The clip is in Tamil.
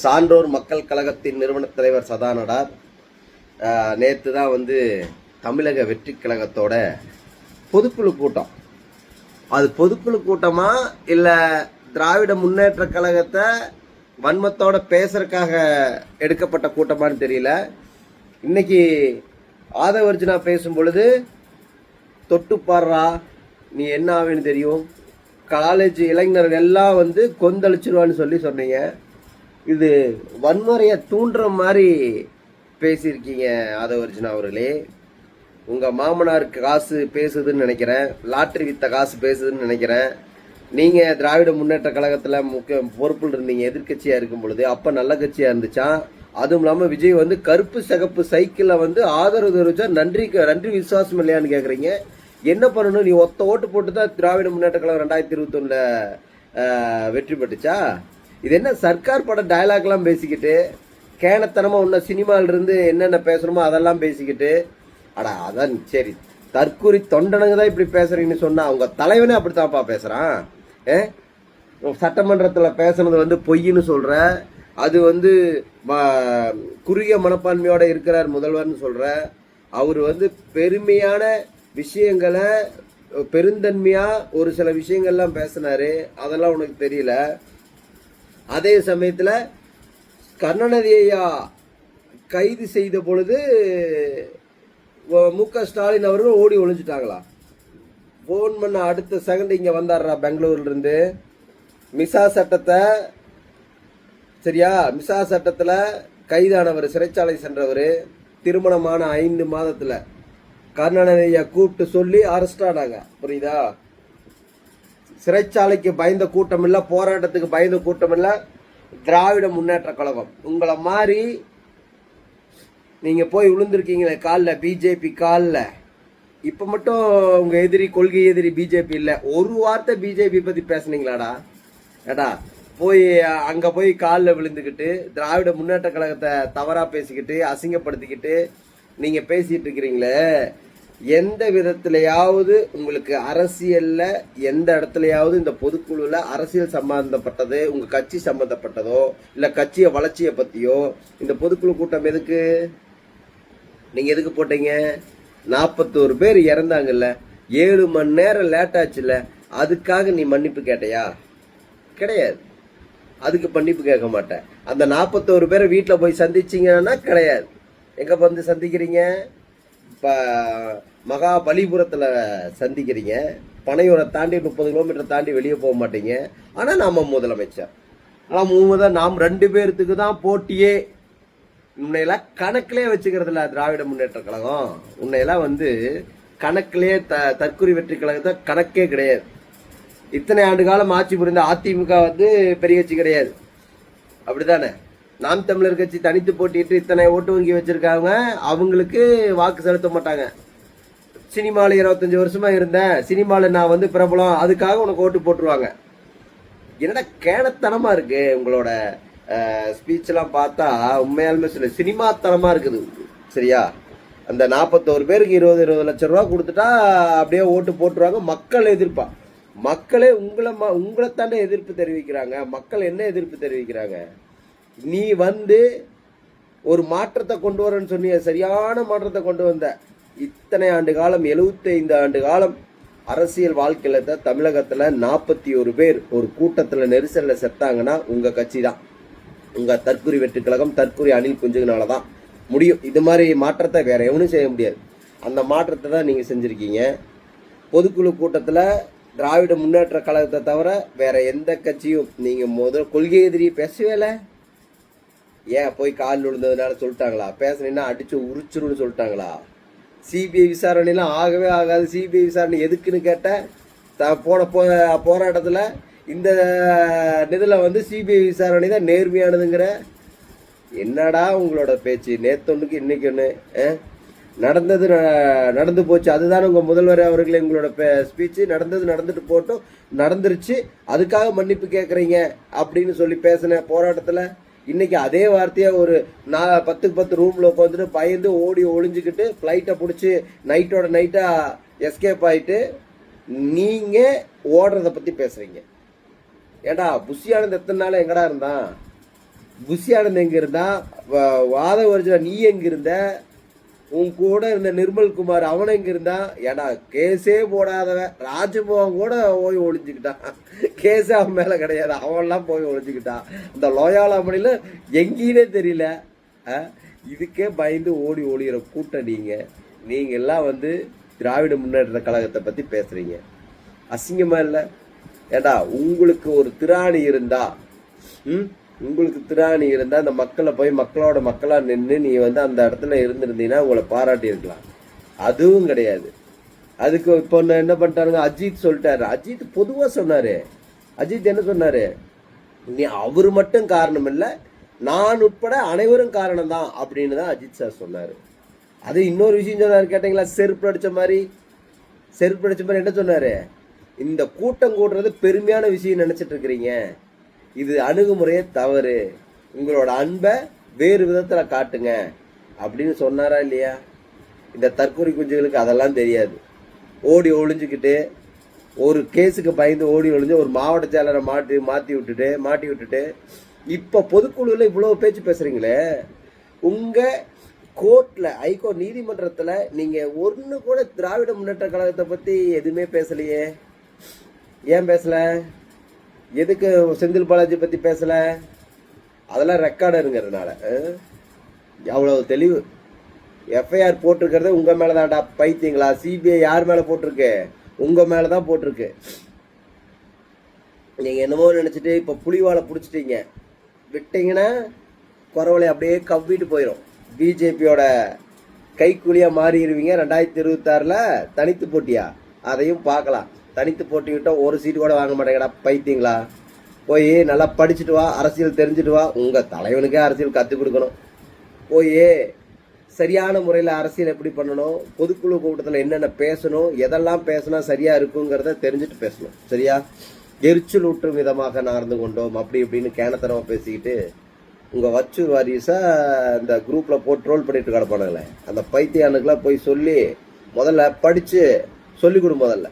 சான்றோர் மக்கள் கழகத்தின் நிறுவனத் தலைவர் சதானடார் நேற்று தான் வந்து தமிழக வெற்றி கழகத்தோட பொதுக்குழு கூட்டம். அது பொதுக்குழு கூட்டமா இல்லை திராவிட முன்னேற்ற கழகத்தை வன்மத்தோட பேசுறதுக்காக எடுக்கப்பட்ட கூட்டமான்னு தெரியல. இன்னைக்கு ஆதவர்ஜினா பேசும் பொழுது தொட்டு பாடுறா நீ என்ன ஆவேன்னு தெரியும்? காலேஜ் இளைஞர்கள் எல்லாம் வந்து கொந்தளிச்சிருவான்னு சொல்லி சொன்னீங்க. இது வன்முறையை தூண்டுற மாதிரி பேசியிருக்கீங்க ஆதவர்ஜுனா அவர்களே. உங்கள் மாமனாருக்கு காசு பேசுதுன்னு நினைக்கிறேன். லாட்ரி வித்த காசு பேசுதுன்னு நினைக்கிறேன். நீங்கள் திராவிட முன்னேற்ற கழகத்தில் முக்கிய பொறுப்பில் இருந்தீங்க எதிர்க்கட்சியாக இருக்கும் பொழுது. அப்போ நல்ல கட்சியாக இருந்துச்சா? அதுவும் இல்லாமல் விஜய் வந்து கருப்பு சிகப்பு சைக்கிளில் வந்து ஆதரவு தெரிவிச்சா நன்றி நன்றி விசுவாசம் இல்லையான்னு கேட்குறீங்க என்ன பண்ணணும்? நீ ஒத்த ஓட்டு போட்டு தான் திராவிட முன்னேற்ற கழகம் ரெண்டாயிரத்தி இருபத்தொன்னில் வெற்றி பெற்றுச்சா? இது என்ன சர்க்கார் பட டயலாக்லாம் பேசிக்கிட்டு கேனத்தனமாக உன்ன சினிமால என்னென்ன பேசுகிறோமோ அதெல்லாம் பேசிக்கிட்டு அடா அதான் சரி தற்கூரி தொண்டனுங்க தான் இப்படி பேசுகிறீங்கன்னு சொன்னால் அவங்க தலைவனே அப்படித்தான்ப்பா பேசுகிறான் ஏ? சட்டமன்றத்தில் பேசுனது வந்து பொய்ன்னு சொல்கிற அது வந்து ம- குறுகிய மனப்பான்மையோடு இருக்கிறார் முதல்வர்னு சொல்கிற அவர் வந்து பெருமையான விஷயங்களை பெருந்தன்மையாக ஒரு சில விஷயங்கள்லாம் பேசினாரு அதெல்லாம் உனக்கு தெரியல. அதே சமயத்தில் கருணாநிதி ஐயா கைது செய்த பொழுது மு க ஸ்டாலின் அவர்கள் ஓடி ஒழிஞ்சிட்டாங்களா ஃபோன் பண்ண அடுத்த செகண்ட் இங்கே வந்தாடுறா பெங்களூர்லேருந்து. மிசா சட்டத்தை சரியா? மிசா சட்டத்தில் கைதானவர் சிறைச்சாலை சென்றவர். திருமணமான ஐந்து மாதத்தில். கருணாநிதியை கூப்பிட்டு சொல்லி அரெஸ்ட் ஆனாங்க. புரியுதா? சிறைச்சாலைக்கு பயந்த கூட்டம் இல்லை போராட்டத்துக்கு பயந்த கூட்டம் இல்லை திராவிட முன்னேற்ற கழகம். உங்களை மாதிரி நீங்கள் போய் விழுந்திருக்கீங்களே காலில் பிஜேபி காலில். இப்போ மட்டும் உங்கள் எதிரி கொள்கை எதிரி பிஜேபி இல்லை. ஒரு வார்த்தை பிஜேபி பற்றி பேசுனீங்களாடா? ஏடா போய் அங்கே போய் காலில் விழுந்துக்கிட்டு திராவிட முன்னேற்ற கழகத்தை தவறாக பேசிக்கிட்டு அசிங்கப்படுத்திக்கிட்டு நீங்கள் பேசிகிட்டு இருக்கிறீங்களே. எந்த விதத்திலையாவது உங்களுக்கு அரசியல்ல எந்த இடத்துலையாவது இந்த பொதுக்குழுல அரசியல் சம்பந்தப்பட்டது உங்க கட்சி சம்பந்தப்பட்டதோ இல்ல கட்சிய வளர்ச்சியை பத்தியோ இந்த பொதுக்குழு கூட்டம் எதுக்கு? நீங்க எதுக்கு போட்டீங்க? நாற்பத்தோரு பேர் இறந்தாங்கல்ல ஏழு மணி நேரம் லேட் ஆச்சுல்ல அதுக்காக நீ மன்னிப்பு கேட்டையா? கிடையாது. அதுக்கு மன்னிப்பு கேட்க மாட்டேன். அந்த நாற்பத்தோரு பேரை வீட்டில் போய் சந்திச்சிங்கன்னா கிடையாது. எங்க வந்து சந்திக்கிறீங்க? இப்போ மகாபலிபுரத்தில் சந்திக்கிறீங்க. பனையூரை தாண்டி முப்பது கிலோமீட்டர் தாண்டி வெளியே போக மாட்டீங்க. ஆனால் நாம் முதலமைச்சர். ஆனால் மூணு நாம் ரெண்டு பேர்த்துக்கு தான் போட்டியே. உன்னையெல்லாம் கணக்கிலே வச்சுக்கிறதில்ல திராவிட முன்னேற்ற கழகம். உன்னையெல்லாம் வந்து கணக்கிலே த தற்கொலை வெற்றி கழகத்தை கணக்கே கிடையாது. இத்தனை ஆண்டு காலம் ஆட்சி புரிந்த அதிமுக வந்து பெரிய கட்சி கிடையாது. அப்படிதானே நாம் தமிழர் கட்சி தனித்து போட்டிட்டு இத்தனை ஓட்டு வங்கி வச்சிருக்காங்க அவங்களுக்கு வாக்கு செலுத்த மாட்டாங்க. சினிமாவில் இருபத்தஞ்சி வருஷமா இருந்தேன் சினிமாவில் நான் வந்து பிரபலம் அதுக்காக உனக்கு ஓட்டு போட்டுருவாங்க. என்னடா கேனத்தனமா இருக்கு உங்களோட ஸ்பீச் பார்த்தா உண்மையாலுமே சொல்ல சினிமாத்தனமா இருக்குது சரியா? அந்த நாற்பத்தோரு பேருக்கு இருபது இருபது லட்சம் ரூபா கொடுத்துட்டா அப்படியே ஓட்டு போட்டுருவாங்க மக்கள் எதிர்ப்பா. மக்களே உங்களை ம- உங்களை எதிர்ப்பு தெரிவிக்கிறாங்க மக்கள் என்ன எதிர்ப்பு தெரிவிக்கிறாங்க? நீ வந்து ஒரு மாற்றத்தை கொண்டு வரேன்னு சொன்னிய சரியான மாற்றத்தை கொண்டு வந்த. இத்தனை ஆண்டு காலம் 75 ஆண்டு காலம் அரசியல் வாழ்க்கையில் தான் தமிழகத்தில் நாற்பத்தி ஒரு பேர் ஒரு கூட்டத்தில் நெரிசலில் செத்தாங்கன்னா உங்கள் கட்சி தான். உங்கள் தற்குறி வெற்றுக்கழகம் தற்குறி அணில் குஞ்சுகனால தான் முடியும். இது மாதிரி மாற்றத்தை வேற எவனும் செய்ய முடியாது. அந்த மாற்றத்தை தான் நீங்கள் செஞ்சுருக்கீங்க. பொதுக்குழு கூட்டத்தில் திராவிட முன்னேற்ற கழகத்தை தவிர வேற எந்த கட்சியும் நீங்கள் முதல் கொள்கை எதிரி பேசவே இல்லை. ஏன் போய் கால் விழுந்ததுனால சொல்லிட்டாங்களா? பேசுனீங்கன்னா அடிச்சு உரிச்சிருன்னு சொல்லிட்டாங்களா? சிபிஐ விசாரணைலாம் ஆகவே ஆகாது. சிபிஐ விசாரணை எதுக்குன்னு கேட்டேன் த போன போ போராட்டத்தில் இந்த இதில் வந்து சிபிஐ விசாரணை தான் நேர்மையானதுங்கிற என்னடா உங்களோட பேச்சு? நேத்தொன்னுக்கு இன்னைக்கு ஒன்று நடந்தது ந- நடந்து போச்சு. அதுதானே உங்கள் முதல்வர் அவர்களே உங்களோட ஸ்பீச்சு நடந்தது நடந்துட்டு போட்டும் நடந்துருச்சு. அதுக்காக மன்னிப்பு கேட்குறீங்க அப்படின்னு சொல்லி பேசின போராட்டத்தில் இன்னைக்கு அதே வார்த்தையை ஒரு நான் பத்துக்கு பத்து ரூமில் உட்காந்துட்டு பயந்து ஓடி ஒளிஞ்சுக்கிட்டு ஃப்ளைட்டை பிடிச்சி நைட்டோட நைட்டாக எஸ்கேப் ஆயிட்டு நீங்கள் ஓடுறத பற்றி பேசுகிறீங்க ஏடா புஷியானந்த் எத்தனை நாள் எங்கடா இருந்தான்? புஷியானந்த் எங்கே எங்க வாத வருஜா நீ எங்க இருந்த? உன் கூட இருந்த நிர்மல் குமார் இங்கே இருந்தான் ஏடா கேஸே போடாதவன். ராஜபவன் கூட போய் ஒழிஞ்சுக்கிட்டான் கேஸே அவன் மேல கிடையாது. அவன்லாம் போய் ஒளிஞ்சுக்கிட்டான். இந்த லோயாலா மணில எங்கேயுமே தெரியல. ஆ? இதுக்கே பயந்து ஓடி ஒளிகிற கூட்டம் நீங்க. நீங்க எல்லாம் வந்து திராவிட முன்னேற்ற கழகத்தை பத்தி பேசுறீங்க. அசிங்கமா இல்லை? ஏடா உங்களுக்கு ஒரு திராணி இருந்தா ம்? உங்களுக்கு திராணி இருந்தால் அந்த மக்களை போய் மக்களோட மக்களாக நின்று நீ வந்து அந்த இடத்துல இருந்திருந்தீங்கன்னா உங்களை பாராட்டியிருக்கலாம். அதுவும் கிடையாது. அதுக்கு இப்போ ஒண்ணு என்ன பண்ணிட்டாருங்க? அஜித் சொல்லிட்டாரு. அஜித் பொதுவாக சொன்னார். அஜித் என்ன சொன்னார்? நீ அவர் மட்டும் காரணம் இல்லை நான் உட்பட அனைவரும் காரணம் தான் அப்படின்னு தான் அஜித் சார் சொன்னார். அது இன்னொரு விஷயம் சொன்னார் கேட்டிங்களா? செருப்பு அடித்த மாதிரி. செருப்பு அடித்த மாதிரி என்ன சொன்னார்? இந்த கூட்டம் கூடுறது பெருமையான விஷயம் நினச்சிட்டு இருக்கிறீங்க. இது அணுகுமுறையே தவறு. உங்களோட அன்பை வேறு விதத்தில் காட்டுங்க. அப்படின்னு சொன்னாரா இல்லையா? இந்த தற்கொலை குஞ்சுகளுக்கு அதெல்லாம் தெரியாது. ஓடி ஒழிஞ்சுக்கிட்டு ஒரு கேஸுக்கு பயந்து ஓடி ஒழிஞ்சு ஒரு மாவட்ட செயலரை மாட்டி மாற்றி விட்டுட்டு மாட்டி விட்டுட்டு இப்போ பொதுக்குழுவில் இவ்வளோ பேச்சு பேசுகிறீங்களே உங்கள் கோர்ட்டில் ஹைகோர்ட் நீதிமன்றத்தில் நீங்கள் ஒன்று கூட திராவிட முன்னேற்ற கழகத்தை பற்றி எதுவுமே பேசலையே? ஏன் பேசலை? எதுக்கு செந்தில் பாலாஜி பற்றி பேசலை? அதெல்லாம் ரெக்கார்டருங்கிறதுனால அவ்வளவு தெளிவு. எஃப்ஐஆர் போட்டிருக்கிறது உங்கள் மேலே தான்டா பைத்தியங்களா சிபிஐ யார் மேலே போட்டிருக்கு? உங்கள் மேலே தான் போட்டிருக்கு. நீங்கள் என்னமோ நினச்சிட்டு இப்போ புலிவாலை பிடிச்சிட்டீங்க. விட்டீங்கன்னா குறவலை அப்படியே கவ்விட்டு போயிடும் பிஜேபியோட கைக்குழியாக மாறிடுவீங்க ரெண்டாயிரத்தி இருபத்தாறில் தனித்து போட்டியா? அதையும் பார்க்கலாம். தனித்து போட்டிக்கிட்டோம் ஒரு சீட்டு கூட வாங்க மாட்டேங்கடா. பைத்தியங்களா? போய் நல்லா படிச்சுட்டு வா அரசியல் தெரிஞ்சுட்டு வா. உங்கள் தலைவனுக்கே அரசியல் கற்றுக் கொடுக்கணும். போய் சரியான முறையில் அரசியல் எப்படி பண்ணணும்? பொதுக்குழு கூட்டத்தில் என்னென்ன பேசணும்? எதெல்லாம் பேசினா சரியாக இருக்குங்கிறத தெரிஞ்சுட்டு பேசணும். சரியா? எரிச்சல் ஊட்டும் விதமாக நடந்து கொண்டோம். அப்படி இப்படின்னு கேனத்தனமாக பேசிக்கிட்டு உங்கள் வச்சு வாரிசா இந்த குரூப்பில் போட்டு ட்ரோல் பண்ணிட்டு கிடப்பானுங்களே அந்த பைத்தியானுக்கெல்லாம் போய் சொல்லி முதல்ல படித்து சொல்லிக் கொடு முதல்ல.